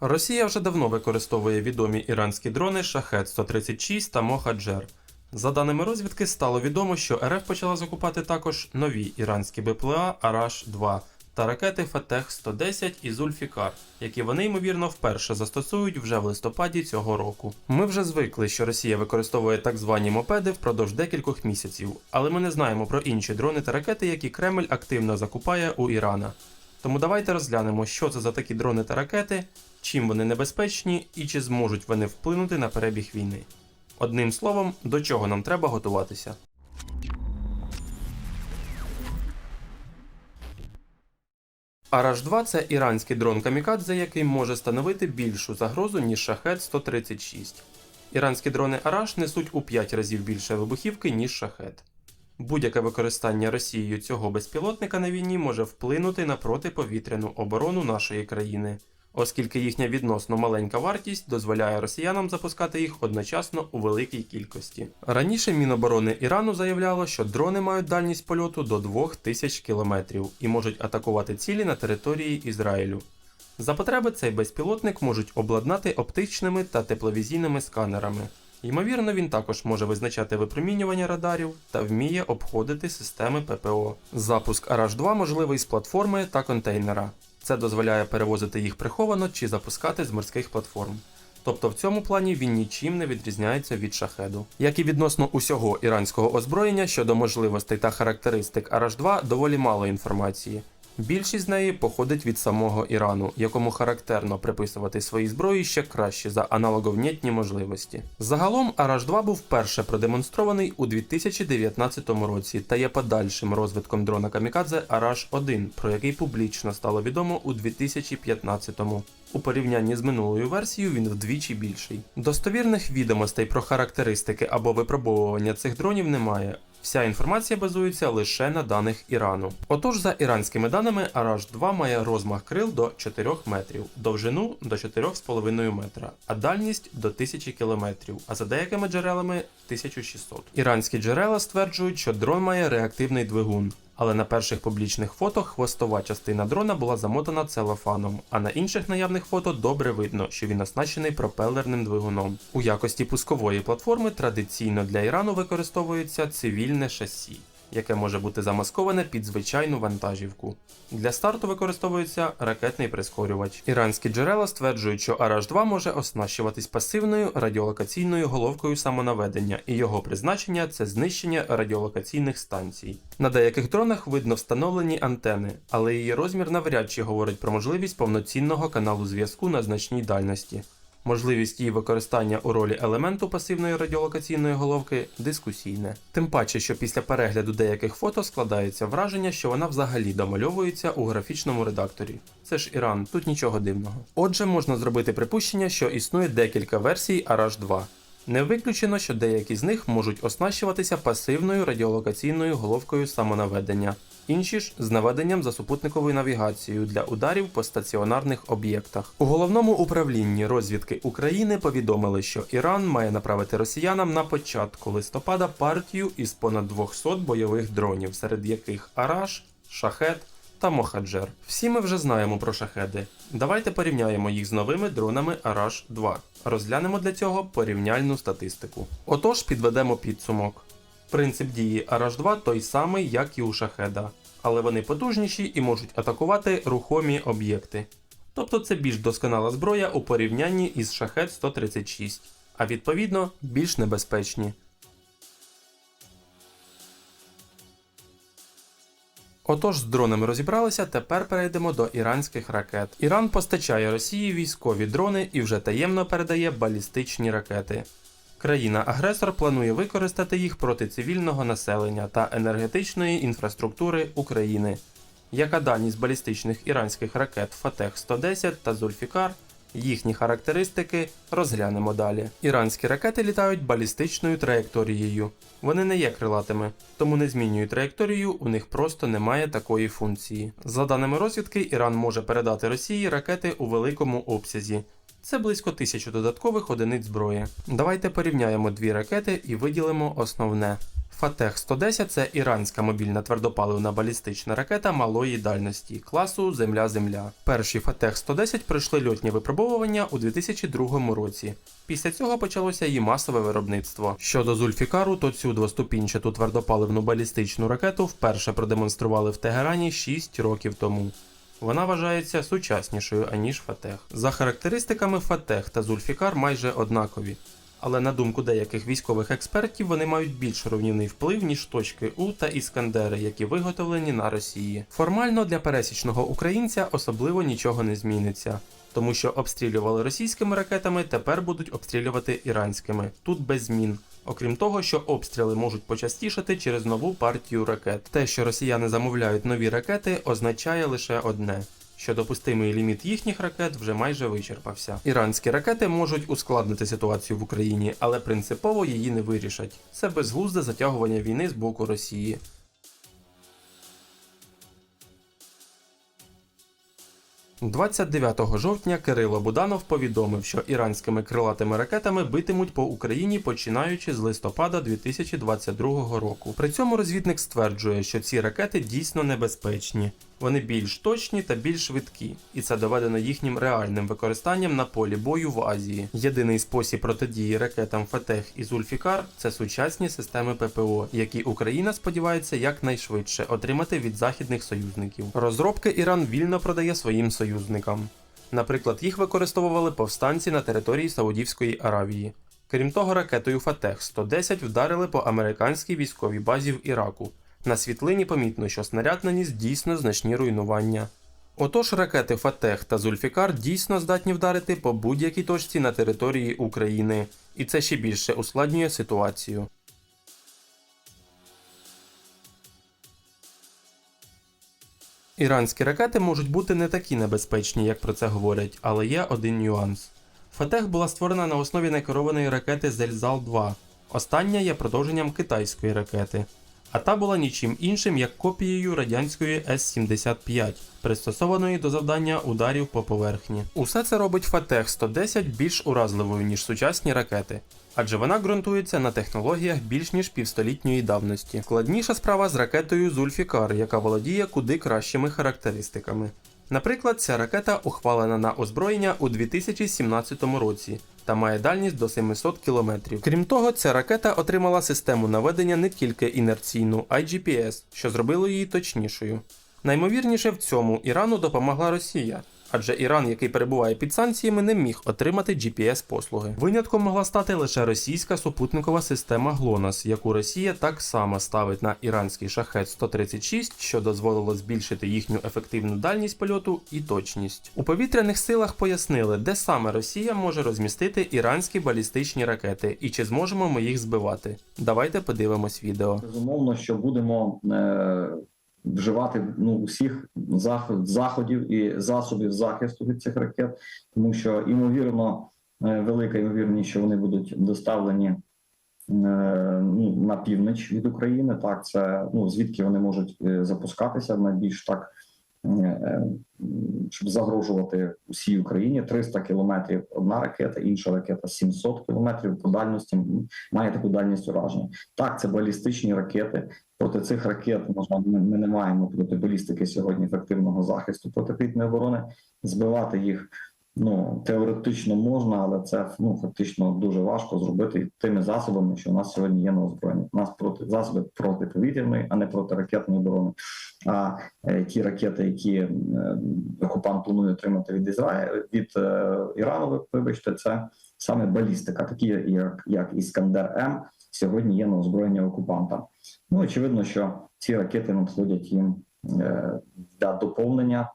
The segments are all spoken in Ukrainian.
Росія вже давно використовує відомі іранські дрони Шахет 136 та Мохаджер. За даними розвідки, стало відомо, що РФ почала закупати також нові іранські БПЛА Араш-2 та ракети Фатех 110 і Зульфікар, які вони ймовірно вперше застосують вже в листопаді цього року. Ми вже звикли, що Росія використовує так звані мопеди впродовж декількох місяців, але ми не знаємо про інші дрони та ракети, які Кремль активно закупає у Ірана. Тому давайте розглянемо, що це за такі дрони та ракети, чим вони небезпечні і чи зможуть вони вплинути на перебіг війни. Одним словом, до чого нам треба готуватися. Араш-2 це іранський дрон Камікадзе, який може становити більшу загрозу, ніж Шахет 136. Іранські дрони Араш несуть у 5 разів більше вибухівки, ніж шахет. Будь-яке використання Росією цього безпілотника на війні може вплинути на протиповітряну оборону нашої країни, оскільки їхня відносно маленька вартість дозволяє росіянам запускати їх одночасно у великій кількості. Раніше Міноборони Ірану заявляло, що дрони мають дальність польоту до 2000 км і можуть атакувати цілі на території Ізраїлю. За потреби цей безпілотник можуть обладнати оптичними та тепловізійними сканерами. Ймовірно, він також може визначати випромінювання радарів та вміє обходити системи ППО. Запуск Араш-2 можливий з платформи та контейнера. Це дозволяє перевозити їх приховано чи запускати з морських платформ. Тобто в цьому плані він нічим не відрізняється від шахеду. Як і відносно усього іранського озброєння щодо можливостей та характеристик Араш-2 доволі мало інформації. Більшість з неї походить від самого Ірану, якому характерно приписувати свої зброї ще краще за аналоговнєтні можливості. Загалом Араш-2 був вперше продемонстрований у 2019 році та є подальшим розвитком дрона Камікадзе Араш-1, про який публічно стало відомо у 2015-му. У порівнянні з минулою версією він вдвічі більший. Достовірних відомостей про характеристики або випробовування цих дронів немає. Вся інформація базується лише на даних Ірану. Отож, за іранськими даними, Араш-2 має розмах крил до 4 метрів, довжину до 4,5 метра, а дальність до 1000 км, а за деякими джерелами 1600. Іранські джерела стверджують, що дрон має реактивний двигун. Але на перших публічних фото хвостова частина дрона була замотана целофаном, а на інших наявних фото добре видно, що він оснащений пропелерним двигуном. У якості пускової платформи традиційно для Ірану використовується цивільне шасі, яке може бути замасковане під звичайну вантажівку. Для старту використовується ракетний прискорювач. Іранські джерела стверджують, що Араш-2 може оснащуватись пасивною радіолокаційною головкою самонаведення, і його призначення це знищення радіолокаційних станцій. На деяких дронах видно встановлені антени, але її розмір навряд чи говорить про можливість повноцінного каналу зв'язку на значній дальності. Можливість її використання у ролі елементу пасивної радіолокаційної головки дискусійне. Тим паче, що після перегляду деяких фото складається враження, що вона взагалі домальовується у графічному редакторі. Це ж Іран, тут нічого дивного. Отже, можна зробити припущення, що існує декілька версій Arash 2. Не виключено, що деякі з них можуть оснащуватися пасивною радіолокаційною головкою самонаведення, інші ж з наведенням за супутниковою навігацією для ударів по стаціонарних об'єктах. У головному управлінні розвідки України повідомили, що Іран має направити росіянам на початку листопада партію із понад 200 бойових дронів, серед яких Араш, Шахет та Мохаджер. Всі ми вже знаємо про шахеди. Давайте порівняємо їх з новими дронами Араш 2. Розглянемо для цього порівняльну статистику. Отож, підведемо підсумок. Принцип дії Араш 2 той самий, як і у шахеда, але вони потужніші і можуть атакувати рухомі об'єкти. Тобто це більш досконала зброя у порівнянні із шахет 136, а відповідно більш небезпечні. Отож, з дронами розібралися, тепер перейдемо до іранських ракет. Іран постачає Росії військові дрони і вже таємно передає балістичні ракети. Країна-агресор планує використати їх проти цивільного населення та енергетичної інфраструктури України. Яка дальність балістичних іранських ракет Фатех 110 та Зульфікар, їхні характеристики розглянемо далі. Іранські ракети літають балістичною траєкторією. Вони не є крилатими, тому не змінюють траєкторію, у них просто немає такої функції. За даними розвідки, Іран може передати Росії ракети у великому обсязі. Це близько тисячі додаткових одиниць зброї. Давайте порівняємо дві ракети і виділимо основне. Фатех 110 це іранська мобільна твердопаливна балістична ракета малої дальності класу Земля-Земля. Перші Фатех 110 пройшли льотні випробовування у 2002 році. Після цього почалося її масове виробництво. Щодо Зульфікару, то цю двоступінчату твердопаливну балістичну ракету вперше продемонстрували в Тегерані 6 років тому. Вона вважається сучаснішою аніж Фатех. За характеристиками Фатех та Зульфікар майже однакові. Але на думку деяких військових експертів, вони мають більш руйнівний вплив, ніж точки У та Іскандери, які виготовлені на Росії. Формально для пересічного українця особливо нічого не зміниться. Тому що обстрілювали російськими ракетами, тепер будуть обстрілювати іранськими. Тут без змін. Окрім того, що обстріли можуть почастішати через нову партію ракет. Те, що росіяни замовляють нові ракети, означає лише одне. Що допустимий ліміт їхніх ракет вже майже вичерпався. Іранські ракети можуть ускладнити ситуацію в Україні, але принципово її не вирішать. Це безглузде затягування війни з боку Росії. – 29 жовтня Кирило Буданов повідомив, що іранськими крилатими ракетами битимуть по Україні починаючи з листопада 2022 року. При цьому розвідник стверджує, що ці ракети дійсно небезпечні. Вони більш точні та більш швидкі, і це доведено їхнім реальним використанням на полі бою в Азії. Єдиний спосіб протидії ракетам Фатех і Зульфікар це сучасні системи ППО, які Україна сподівається якнайшвидше отримати від західних союзників. Розробки Іран вільно продає своїм союзникам. Наприклад, їх використовували повстанці на території Саудівської Аравії. Крім того, ракетою Фатех 110 вдарили по американській військовій базі в Іраку. На світлині помітно, що снаряд наніс дійсно значні руйнування. Отож, ракети Фатех та Зульфікар дійсно здатні вдарити по будь-якій точці на території України, і це ще більше ускладнює ситуацію. Іранські ракети можуть бути не такі небезпечні, як про це говорять, але є один нюанс. Фатех була створена на основі некерованої ракети Зельзал-2. Остання є продовженням китайської ракети а та була нічим іншим як копією радянської С-75, пристосованої до завдання ударів по поверхні. Усе це робить Фатех 110 більш уразливою, ніж сучасні ракети. Адже вона ґрунтується на технологіях більш ніж півстолітньої давності. Складніша справа з ракетою Зульфікар, яка володіє куди кращими характеристиками. Наприклад, ця ракета ухвалена на озброєння у 2017 році та має дальність до 700 км. Крім того, ця ракета отримала систему наведення не тільки інерційну, а й GPS, що зробило її точнішою. Наймовірніше в цьому Ірану допомогла Росія, адже Іран, який перебуває під санкціями, не міг отримати GPS-послуги. Винятком могла стати лише російська супутникова система GLONASS, яку Росія так само ставить на іранський шахет 136, що дозволило збільшити їхню ефективну дальність польоту і точність. У повітряних силах пояснили, де саме Росія може розмістити іранські балістичні ракети і чи зможемо ми їх збивати. Давайте подивимось відео. Безумовно, що будемо е, вживати ну усіх заход, заходів і засобів захисту від цих ракет, тому що ймовірно е, велика ймовірність, що вони будуть доставлені е, ну, на північ від України. Так, це ну звідки вони можуть е, запускатися найбільш так. Е, Щоб загрожувати усій Україні 300 кілометрів одна ракета, інша ракета 700 кілометрів по дальності має таку дальність ураження. Так, це балістичні ракети. Проти цих ракет можна ми, ми не маємо проти балістики сьогодні ефективного захисту протиповітряної оборони. Збивати їх ну теоретично можна, але це ну фактично дуже важко зробити тими засобами, що у нас сьогодні є на озброєнні. У нас проти засоби протиповітряної, а не протиракетної оборони. А е, ті ракети, які е, окупант планує отримати від Ізраїля від е, Ірану, вибачте, це саме балістика, такі як, як Іскандер М сьогодні є на озброєнні окупанта. Ну очевидно, що ці ракети надходять їм е, для доповнення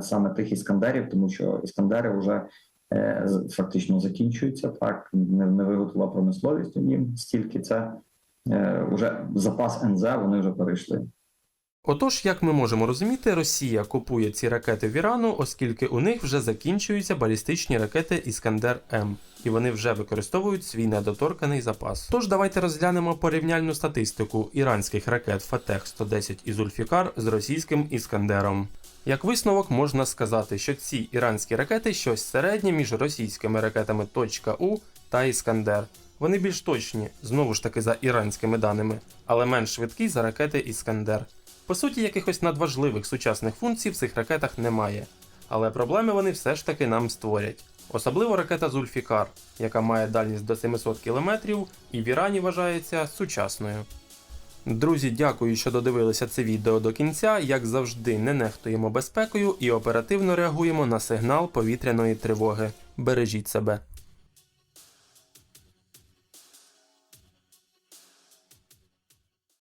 саме тих іскандерів, тому що іскандери вже е, фактично закінчуються. Так не, не виготовила промисловість їм стільки це е, вже запас НЗ. Вони вже перейшли. Отож, як ми можемо розуміти, Росія купує ці ракети в Ірану, оскільки у них вже закінчуються балістичні ракети Іскандер М, і вони вже використовують свій недоторканий запас. Тож давайте розглянемо порівняльну статистику іранських ракет Фатех 110 і Зульфікар з російським Іскандером. Як висновок можна сказати, що ці іранські ракети щось середнє між російськими ракетами «У» та Іскандер. Вони більш точні, знову ж таки за іранськими даними, але менш швидкі за ракети Іскандер. По суті, якихось надважливих сучасних функцій в цих ракетах немає, але проблеми вони все ж таки нам створять. Особливо ракета Зульфікар, яка має дальність до 700 км і в Ірані вважається сучасною. Друзі, дякую, що додивилися це відео до кінця. Як завжди, не нехтуємо безпекою і оперативно реагуємо на сигнал повітряної тривоги. Бережіть себе.